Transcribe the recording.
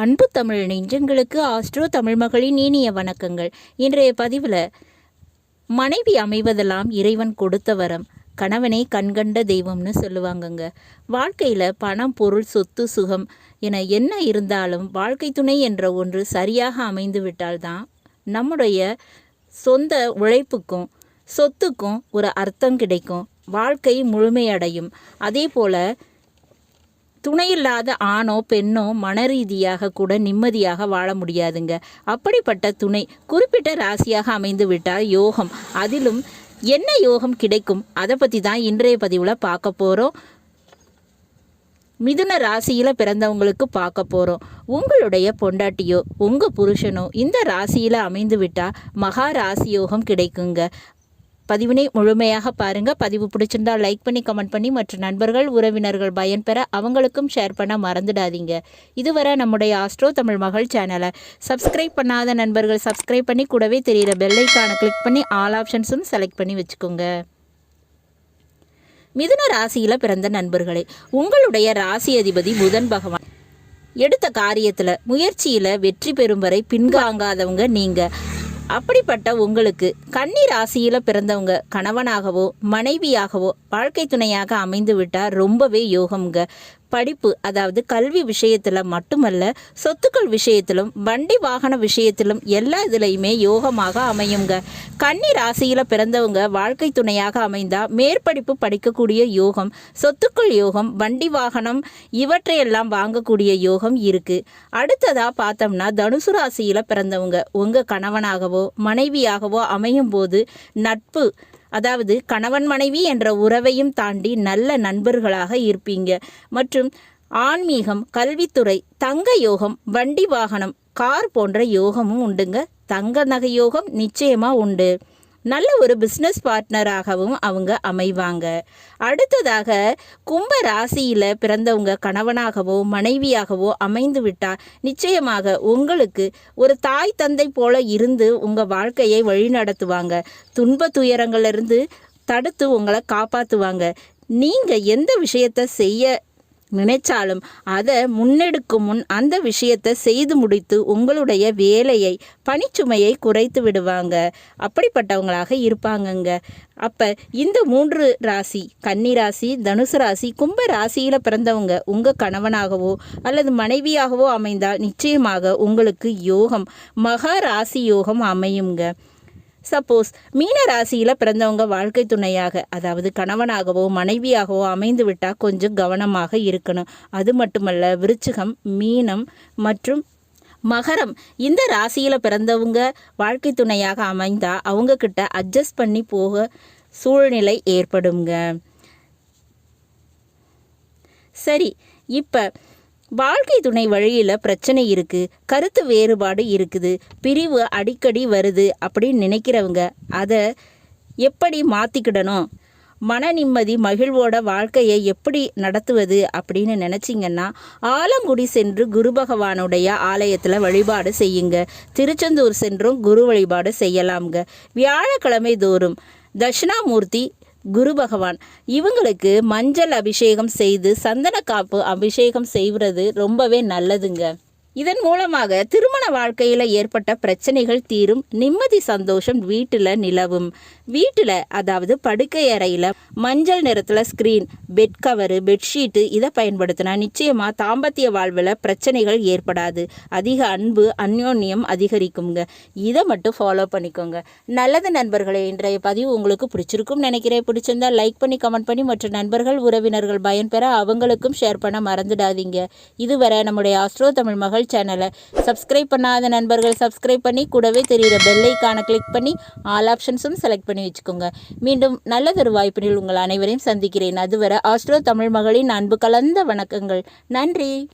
அன்பு தமிழ் நெஞ்சங்களுக்கு ஆஸ்ட்ரோ தமிழ் மகளின் இனிய வணக்கங்கள். இன்றைய பதிவில் மனைவி அமைவதெல்லாம் இறைவன் கொடுத்த வரம் கணவனை கண்கண்ட தெய்வம்னு சொல்லுவாங்கங்க. வாழ்க்கையில் பணம் பொருள் சொத்து சுகம் என என்ன இருந்தாலும் வாழ்க்கை துணை என்ற ஒன்று சரியாக அமைந்து விட்டால்தான் நம்முடைய சொந்த உழைப்புக்கும் சொத்துக்கும் ஒரு அர்த்தம் கிடைக்கும். வாழ்க்கை முழுமையடையும். அதே போல் துணையில்லாத ஆணோ பெண்ணோ மனரீதியாக கூட நிம்மதியாக வாழ முடியாதுங்க. அப்படிப்பட்ட துணை குறிப்பிட்ட ராசியாக அமைந்து விட்டால் யோகம். அதிலும் என்ன யோகம் கிடைக்கும்? அதை பற்றி தான் இன்றைய பதிவில் பார்க்க போகிறோம் மிதுன ராசியில் பிறந்தவங்களுக்கு பார்க்க போகிறோம் உங்களுடைய பொண்டாட்டியோ உங்கள் புருஷனோ இந்த ராசியில் அமைந்து விட்டால் மகா ராசி யோகம் கிடைக்குங்க. பதிவினை முழுமையாக பாருங்கள் பதிவு பிடிச்சிருந்தா லைக் பண்ணி கமெண்ட் பண்ணி மற்ற நண்பர்கள் உறவினர்கள் பயன்பெற அவங்களுக்கும் ஷேர் பண்ண மறந்துடாதீங்க. இதுவரை நம்முடைய ஆஸ்ட்ரோ தமிழ் மகள் சேனலை சப்ஸ்கிரைப் பண்ணாத நண்பர்கள் சப்ஸ்கிரைப் பண்ணி கூடவே தெரியிற பெல்லைக்கான கிளிக் பண்ணி ஆல் ஆப்ஷன்ஸும் செலக்ட் பண்ணி வச்சுக்கோங்க. மிதுன ராசியில் பிறந்த நண்பர்களே உங்களுடைய ராசி அதிபதி புதன் பகவான். எடுத்த காரியத்தில் முயற்சியில் வெற்றி பெறும் வரை பின்வாங்காதவங்க நீங்கள் அப்படிப்பட்ட உங்களுக்கு கன்னி ராசியில் பிறந்தவங்க கணவனாகவோ மனைவியாகவோ வாழ்க்கை துணையாக அமைந்து விட்டால் ரொம்பவே யோகம்ங்க. படிப்பு அதாவது கல்வி விஷயத்தில் மட்டுமல்ல சொத்துக்கள் விஷயத்திலும் வண்டி வாகன விஷயத்திலும் எல்லா இதுலையுமே யோகமாக அமையுங்க. கன்னி ராசியில் பிறந்தவங்க வாழ்க்கை துணையாக அமைந்தா மேற்படிப்பு படிக்கக்கூடிய யோகம் சொத்துக்கள் யோகம் வண்டி வாகனம் இவற்றையெல்லாம் வாங்கக்கூடிய யோகம் இருக்குது அடுத்ததாக பார்த்தோம்னா தனுசு ராசியில் பிறந்தவங்க. உங்கள் கணவனாகவோ மனைவியாகவோ அமையும் போது நட்பு அதாவது கணவன் மனைவி என்ற உறவையும் தாண்டி நல்ல நண்பர்களாக இருப்பீங்க. மற்றும் ஆன்மீகம் கல்வித்துறை தங்க யோகம் வண்டி வாகனம் கார் போன்ற யோகமும் உண்டுங்க. தங்க நகை யோகம் நிச்சயமாக உண்டு. நல்ல ஒரு பிஸ்னஸ் பார்ட்னராகவும் அவங்க அமைவாங்க. அடுத்ததாக கும்ப ராசியில் பிறந்தவங்க கணவனாகவோ மனைவியாகவோ அமைந்து விட்டால் நிச்சயமாக உங்களுக்கு ஒரு தாய் தந்தை போல இருந்து உங்கள் வாழ்க்கையை வழிநடத்துவாங்க. துன்ப துயரங்களிலிருந்து தடுத்து உங்களை காப்பாற்றுவாங்க நீங்கள் எந்த விஷயத்தை செய்ய நினைச்சாலும் அதை முன்னெடுக்கும் முன் அந்த விஷயத்தை செய்து முடித்து உங்களுடைய வேலையை பணிச்சுமையை குறைத்து விடுவாங்க. அப்படிப்பட்டவங்களாக இருப்பாங்கங்க. அப்போ இந்த மூன்று ராசி கன்னி ராசி தனுசு ராசி கும்ப ராசியில் பிறந்தவங்க உங்கள் கணவனாகவோ அல்லது மனைவியாகவோ அமைந்தால் நிச்சயமாக உங்களுக்கு யோகம் மகா ராசி யோகம் அமையுங்க. சப்போஸ் மீன ராசியில் பிறந்தவங்க வாழ்க்கை துணையாக அதாவது கணவனாகவோ மனைவியாகவோ அமைந்து விட்டால் கொஞ்சம் கவனமாக இருக்கணும். அது மட்டுமல்ல விருச்சிகம் மீனம் மற்றும் மகரம் இந்த ராசியில் பிறந்தவங்க வாழ்க்கை துணையாக அமைந்தா அவங்க கிட்ட அட்ஜஸ்ட் பண்ணி போக சூழ்நிலை ஏற்படுங்க. சரி இப்போ வாழ்க்கை துணை வழியில் பிரச்சனை இருக்குது கருத்து வேறுபாடு இருக்குது பிரிவு அடிக்கடி வருது அப்படின்னு நினைக்கிறவங்க அதை எப்படி மாற்றிக்கிடணும் மன நிம்மதி மகிழ்வோட வாழ்க்கையை எப்படி நடத்துவது அப்படின்னு நினச்சிங்கன்னா ஆலங்குடி சென்று குரு பகவானுடைய ஆலயத்தில் வழிபாடு செய்யுங்க. திருச்செந்தூர் சென்றும் குரு வழிபாடு செய்யலாம்ங்க. வியாழக்கிழமை தோறும் தட்சிணாமூர்த்தி குரு பகவான். இவங்களுக்கு மஞ்சள் அபிஷேகம் செய்து சந்தன காப்பு அபிஷேகம் செய்வது ரொம்பவே நல்லதுங்க. இதன் மூலமாக திருமண வாழ்க்கையில் ஏற்பட்ட பிரச்சனைகள் தீரும் நிம்மதி சந்தோஷம் வீட்டில் நிலவும். வீட்டில் அதாவது படுக்கை அறையில் மஞ்சள் நிறத்தில் ஸ்க்ரீன் பெட் கவரு பெட்ஷீட்டு இதை பயன்படுத்தினா நிச்சயமாக தாம்பத்திய வாழ்வில் பிரச்சனைகள் ஏற்படாது. அதிக அன்பு அந்யோன்யம் அதிகரிக்குங்க. இதை மட்டும் ஃபாலோ பண்ணிக்கோங்க. நல்லது நண்பர்களே இன்றைய பதிவு உங்களுக்கு பிடிச்சிருக்கும் நினைக்கிறேன். பிடிச்சிருந்தா லைக் பண்ணி கமெண்ட் பண்ணி மற்ற நண்பர்கள் உறவினர்கள் பயன்பெற அவங்களுக்கும் ஷேர் பண்ண மறந்துடாதீங்க. இதுவரை நம்முடைய ஆஸ்ட்ரோ தமிழ் மகள் சேனலை சப்ஸ்கிரைப் பண்ணாத நண்பர்கள் சப்ஸ்கிரைப் பண்ணி கூடவே தெரிகிற பெல்லைக்கான கிளிக் பண்ணி ஆல் ஆப்ஷன்ஸும் செலக்ட் பண்ணி வச்சுக்கோங்க. மீண்டும் நல்லதொரு வாய்ப்பினில் உங்கள் அனைவரையும் சந்திக்கிறேன். அதுவரை ஆஸ்ட்ரோ தமிழ் மகளின் அன்பு கலந்த வணக்கங்கள். நன்றி.